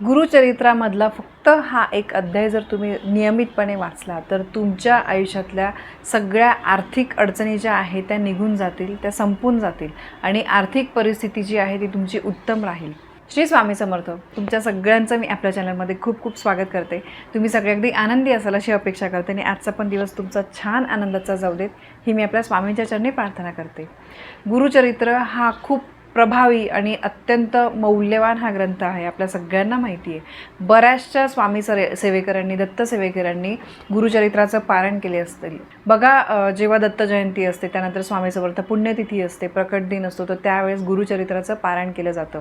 गुरुचरित्रामधला फक्त हा एक अध्याय जर तुम्ही नियमितपणे वाचला तर तुमच्या आयुष्यातल्या सगळ्या आर्थिक अडचणी ज्या आहेत त्या निघून जातील त्या संपून जातील आणि आर्थिक परिस्थिती जी आहे ती तुमची उत्तम राहील. श्री स्वामी समर्थ तुमच्या सगळ्यांचं मी आपल्या चॅनलमध्ये खूप खूप स्वागत करते. तुम्ही सगळे अगदी आनंदी असाल अशी अपेक्षा करते आणि आजचा पण दिवस तुमचा छान आनंदाचा जाऊ देत ही मी आपल्या स्वामींच्या चरणी प्रार्थना करते. गुरुचरित्र हा खूप प्रभावी आणि अत्यंत मौल्यवान हा ग्रंथ आहे आपल्या सगळ्यांना माहिती आहे. बऱ्याचशा स्वामी सरे सेवेकरांनी दत्त सेवेकरांनी गुरुचरित्राचं पारण केले असतील. बघा जेव्हा दत्त जयंती असते त्यानंतर स्वामी समर्थ पुण्यतिथी असते प्रकट दिन असतो तर त्यावेळेस गुरुचरित्राचं पारण केलं जातं.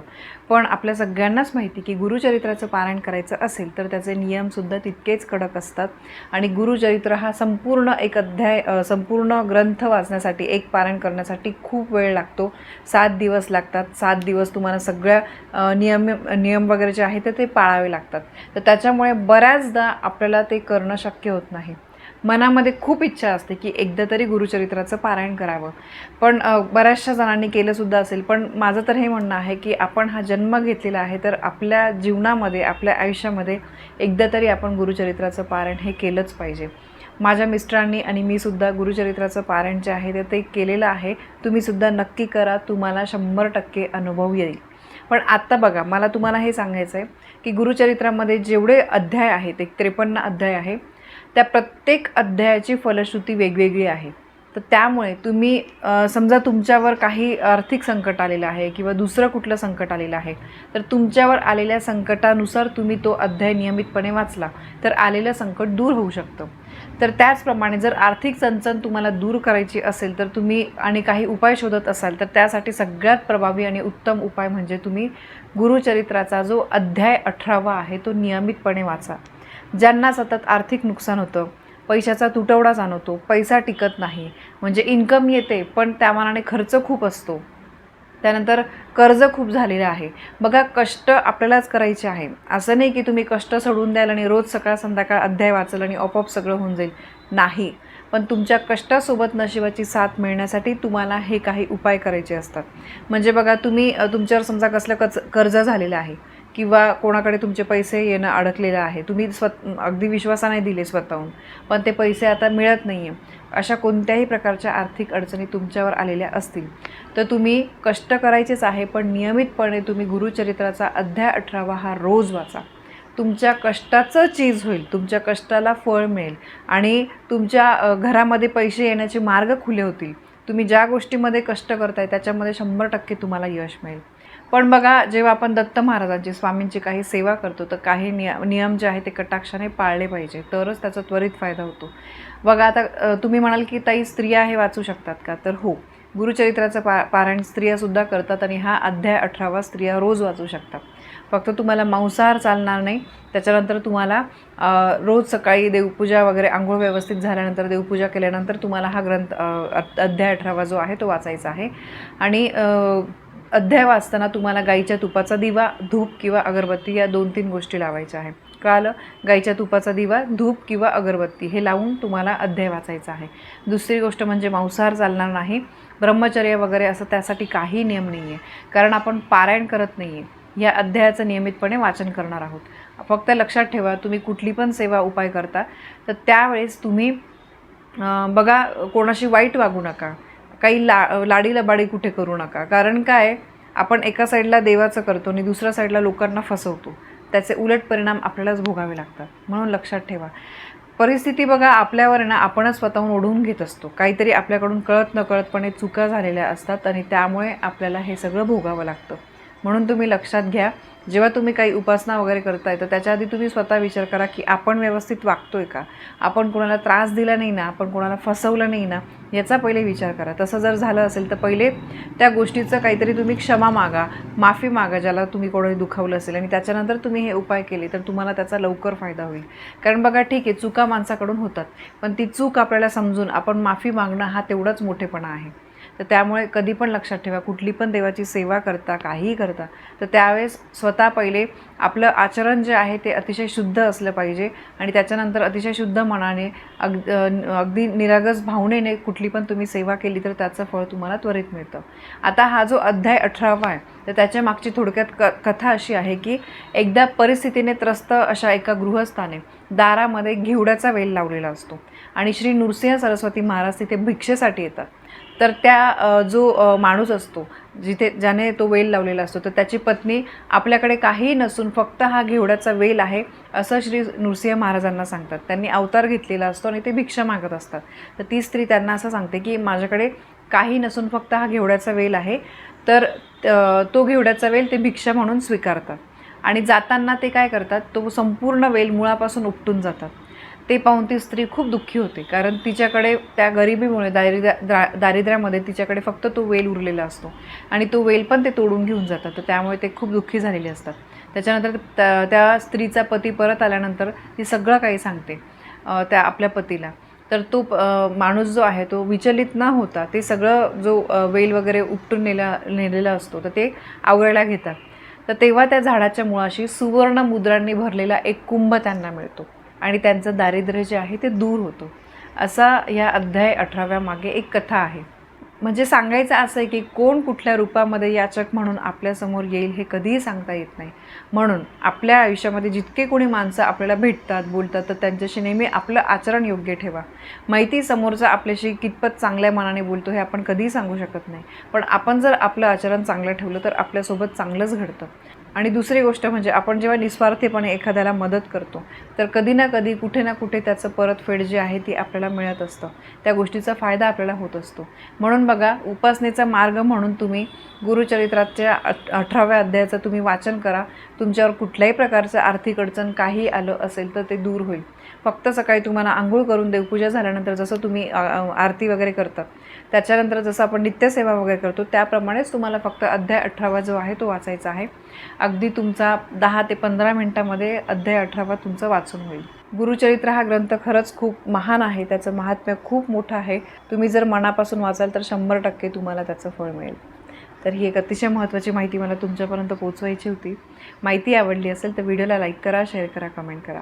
पण आपल्या सगळ्यांनाच माहिती की गुरुचरित्राचं पारण करायचं असेल तर त्याचे नियमसुद्धा तितकेच कडक असतात. आणि गुरुचरित्र हा संपूर्ण एक अध्याय संपूर्ण ग्रंथ वाचण्यासाठी एक पारण करण्यासाठी खूप वेळ लागतो. सात दिवस लागतात. सात दिवस तुम्हाला सगळ्या नियम नियम वगैरे जे आहेत तर ते पाळावे लागतात. तर त्याच्यामुळे बऱ्याचदा आपल्याला ते करणं शक्य होत नाही. मनामध्ये खूप इच्छा असते की एकदा तरी गुरुचरित्राचं पारायण करावं. पण बऱ्याचशा जणांनी केलंसुद्धा असेल. पण माझं तर हे म्हणणं आहे की आपण हा जन्म घेतलेला आहे तर आपल्या जीवनामध्ये आपल्या आयुष्यामध्ये एकदा तरी आपण गुरुचरित्राचं पारायण हे केलंच पाहिजे. माझ्या मिस्टरांनी आणि मी सुद्धा गुरुचरित्राचं पारायण जे आहे ते ते केलेलं आहे. तुम्हीसुद्धा नक्की करा तुम्हाला शंभर टक्के अनुभव येईल. पण आत्ता बघा मला तुम्हाला हे सांगायचं आहे की गुरुचरित्रामध्ये जेवढे अध्याय आहेत एक त्रेपन्न अध्याय आहे त्या प्रत्येक अध्यायाची फलश्रुती वेगवेगळी आहे. तर त्यामुळे तुम्ही समजा तुमच्यावर काही आर्थिक संकट आलेलं आहे किंवा दुसरं कुठलं संकट आलेलं आहे तर तुमच्यावर आलेल्या संकटानुसार तुम्ही तो अध्याय नियमितपणे वाचला तर आलेलं संकट दूर होऊ शकतं. तर त्याचप्रमाणे जर आर्थिक चणचण तुम्हाला दूर करायची असेल तर तुम्ही आणि काही उपाय शोधत असाल तर त्यासाठी सगळ्यात प्रभावी आणि उत्तम उपाय म्हणजे तुम्ही गुरुचरित्राचा जो अध्याय अठरावा आहे तो नियमितपणे वाचा. ज्यांना सतत आर्थिक नुकसान होतं पैशाचा तुटवडा जाणवतो पैसा टिकत नाही. म्हणजे इन्कम येते पण त्यामानाने खर्च खूप असतो. त्यानंतर कर्ज खूप झालेलं आहे. बघा कष्ट आपल्यालाच करायचे आहे. असं नाही की तुम्ही कष्ट सोडून द्याल आणि रोज सकाळ संध्याकाळ अध्याय वाचाल आणि आपोआप सगळं होऊन जाईल. नाही. पण तुमच्या कष्टासोबत नशिबाची साथ मिळण्यासाठी तुम्हाला हे काही उपाय करायचे असतात. म्हणजे बघा तुम्ही तुमच्यावर समजा कसलं कच कर्ज झालेलं आहे. किंवा कोणाकडे तुमचे पैसे येणं अडकलेलं आहे? तुम्ही स्वत अगदी विश्वासाने दिले स्वतःहून पण ते पैसे आता मिळत नाही आहे अशा कोणत्याही प्रकारच्या आर्थिक अडचणी तुमच्यावर आलेल्या असतील तर तुम्ही कष्ट करायचेच आहे पण नियमितपणे तुम्ही गुरुचरित्राचा अध्याय अठरावा हा रोज वाचा. तुमच्या कष्टाचं चीज होईल तुमच्या कष्टाला फळ मिळेल आणि तुमच्या घरामध्ये पैसे येण्याचे मार्ग खुले होतील. तुम्ही ज्या गोष्टीमध्ये कष्ट करताय त्याच्यामध्ये शंभर टक्के तुम्हाला यश मिळेल. पण बघा जेव्हा आपण दत्त महाराजांची स्वामींची काही सेवा करतो तर काही निय नियम जे आहे ते कटाक्षाने पाळले पाहिजे. तरच त्याचा त्वरित फायदा होतो. बघा आता तुम्ही म्हणाल की ताई स्त्रिया हे वाचू शकतात का? तर हो. गुरुचरित्राचं पा पारायण स्त्रियासुद्धा करतात आणि हा अध्याय अठरावा स्त्रिया रोज वाचू शकतात. फक्त तुम्हाला मांसाहार चालणार नाही. त्याच्यानंतर तुम्हाला रोज सकाळी देवपूजा वगैरे आंघोळ व्यवस्थित झाल्यानंतर देवपूजा केल्यानंतर तुम्हाला हा ग्रंथ अ, अध्याय अठरावा जो आहे तो वाचायचा आहे. आणि अध्याय वाचताना तुम्हाला गाईच्या तुपाचा दिवा धूप किंवा अगरबत्ती या दोन तीन गोष्टी लावायच्या आहे कळालं गाईच्या तुपाचा दिवा धूप किंवा अगरबत्ती हे लावून तुम्हाला अध्याय वाचायचा आहे. दुसरी गोष्ट म्हणजे मांसाहार चालणार नाही. ब्रह्मचर्य वगैरे असं त्यासाठी काही नियम नाही आहे कारण आपण पारायण करत नाही आहे या अध्यायाचं नियमितपणे वाचन करणार आहोत. फक्त लक्षात ठेवा तुम्ही कुठली पण सेवा उपाय करता तर त्यावेळेस तुम्ही बघा कोणाशी वाईट वागू नका. काही ला लाडी लबाडी कुठे करू नका. कारण काय आपण एका साईडला देवाचं करतो आणि दुसऱ्या साईडला लोकांना फसवतो. त्याचे उलट परिणाम आपल्यालाच भोगावे लागतात. म्हणून लक्षात ठेवा. परिस्थिती बघा आपल्यावर ना आपणच स्वतःहून ओढवून घेत असतो. काहीतरी आपल्याकडून कळत नकळतपणे चुका झालेल्या असतात आणि त्यामुळे आपल्याला हे सगळं भोगावं लागतं. म्हणून तुम्ही लक्षात घ्या जेव्हा तुम्ही काही उपासना वगैरे करताय तर त्याच्या आधी तुम्ही स्वतः विचार करा की आपण व्यवस्थित वागतोय का? आपण कोणाला त्रास दिला नाही ना आपण कोणाला फसवलं नाही ना याचा पहिले विचार करा. तसं जर झालं असेल तर पहिले त्या गोष्टीचं काहीतरी तुम्ही क्षमा मागा माफी मागा ज्याला तुम्ही कोणी दुखावलं असेल आणि त्याच्यानंतर तुम्ही हे उपाय केले तर तुम्हाला त्याचा लवकर फायदा होईल. कारण बघा ठीक आहे चुका माणसाकडून होतात पण ती चूक आपल्याला समजून आपण माफी मागणं हा तेवढाच मोठेपणा आहे. तर त्यामुळे कधी पण लक्षात ठेवा कुठली पण देवाची सेवा करता काहीही करता तर त्यावेळेस स्वतः पहिले आपलं आचरण जे आहे ते अतिशय शुद्ध असलं पाहिजे आणि त्याच्यानंतर अतिशय शुद्ध मनाने अग अगदी निरागस भावनेने कुठली पण तुम्ही सेवा केली तर त्याचं फळ तुम्हाला त्वरित मिळतं. आता हा जो अध्याय अठरावा आहे तर त्याच्या मागची थोडक्यात क कथा अशी आहे की एकदा परिस्थितीने त्रस्त अशा एका गृहस्थाने दारामध्ये घेवड्याचा वेल लावलेला असतो आणि श्री नृसिंह सरस्वती महाराज तिथे भिक्षेसाठी येतात. तर त्या जो माणूस असतो जिथे ज्याने तो वेल लावलेला असतो तर त्याची पत्नी आपल्याकडे काही नसून फक्त हा घेवड्याचा वेल आहे असं श्री नृसिंह महाराजांना सांगतात. त्यांनी अवतार घेतलेला असतो आणि ते भिक्षा मागत असतात. तर ती स्त्री त्यांना असं सांगते की माझ्याकडे काही नसून फक्त हा घेवड्याचा वेल आहे. तर तो घेवड्याचा वेल ते भिक्षा म्हणून स्वीकारतात. आणि जाताना ते काय करतात तो संपूर्ण वेल मुळापासून उपटून जातात. ते पाहून ती स्त्री खूप दुःखी होते. कारण तिच्याकडे त्या गरिबीमुळे दारिद्र्या द्रा दारिद्र्यामध्ये तिच्याकडे फक्त तो वेल उरलेला असतो. आणि तो वेल पण ते तोडून घेऊन जातात. तर त्यामुळे ते खूप दुःखी झालेले असतात. त्याच्यानंतर त्या त्या स्त्रीचा पती परत आल्यानंतर ती सगळं काही सांगते त्या आपल्या पतीला. तर तो माणूस जो आहे तो विचलित न होता ते सगळं जो वेल वगैरे उपटून नेला नेलेला असतो तर ते आवरायला घेतात. तर तेव्हा त्या झाडाच्या मुळाशी सुवर्ण मुद्रांनी भरलेला एक कुंभ त्यांना मिळतो. आणि त्यांचं दारिद्र्य जे आहे ते दूर होतं. असा या अध्याय अठराव्या मागे एक कथा आहे. म्हणजे सांगायचं असं आहे की कोण कुठल्या रूपामध्ये याचक म्हणून आपल्यासमोर येईल हे कधीही सांगता येत नाही. म्हणून आपल्या आयुष्यामध्ये जितके कोणी माणसं आपल्याला भेटतात बोलतात तर त्यांच्याशी नेहमी आपलं आचरण योग्य ठेवा. माहिती समोरचा आपल्याशी कितपत चांगल्या मनाने बोलतो हे आपण कधीही सांगू शकत नाही. पण आपण जर आपलं आचरण चांगलं ठेवलं तर आपल्यासोबत चांगलंच घडतं. आणि दुसरी गोष्ट म्हणजे आपण जेव्हा निस्वार्थीपणे एखाद्याला मदत करतो तर कधी ना कधी कुठे ना कुठे त्याचं परतफेड जे आहे ती आपल्याला मिळत असतं. त्या गोष्टीचा फायदा आपल्याला होत असतो. म्हणून बघा उपासनेचा मार्ग म्हणून तुम्ही गुरुचरित्राच्या अठ अठराव्या अध्यायाचं तुम्ही वाचन करा. तुमच्यावर कुठल्याही प्रकारचं आर्थिक अडचण काही आलं असेल तर ते दूर होईल. फक्त सकाळी तुम्हाला आंघोळ करून देवपूजा झाल्यानंतर जसं तुम्ही आरती वगैरे करतात त्याच्यानंतर जसं आपण नित्यसेवा वगैरे करतो त्याप्रमाणेच तुम्हाला फक्त अध्याय अठरावा जो आहे तो वाचायचा आहे. अगदी तुमचा दहा ते पंधरा मिनटामध्ये अध्याय अठरावा तुमचं वाचून होईल. गुरुचरित्र हा ग्रंथ खरंच खूप महान आहे त्याचं महात्म्य खूप मोठं आहे. तुम्ही जर मनापासून वाचाल तर शंभर टक्के तुम्हाला त्याचं फळ मिळेल. तर ही एक अतिशय महत्त्वाची माहिती मला तुमच्यापर्यंत पोचवायची होती. माहिती आवडली असेल तर व्हिडिओला लाईक करा शेअर करा कमेंट करा.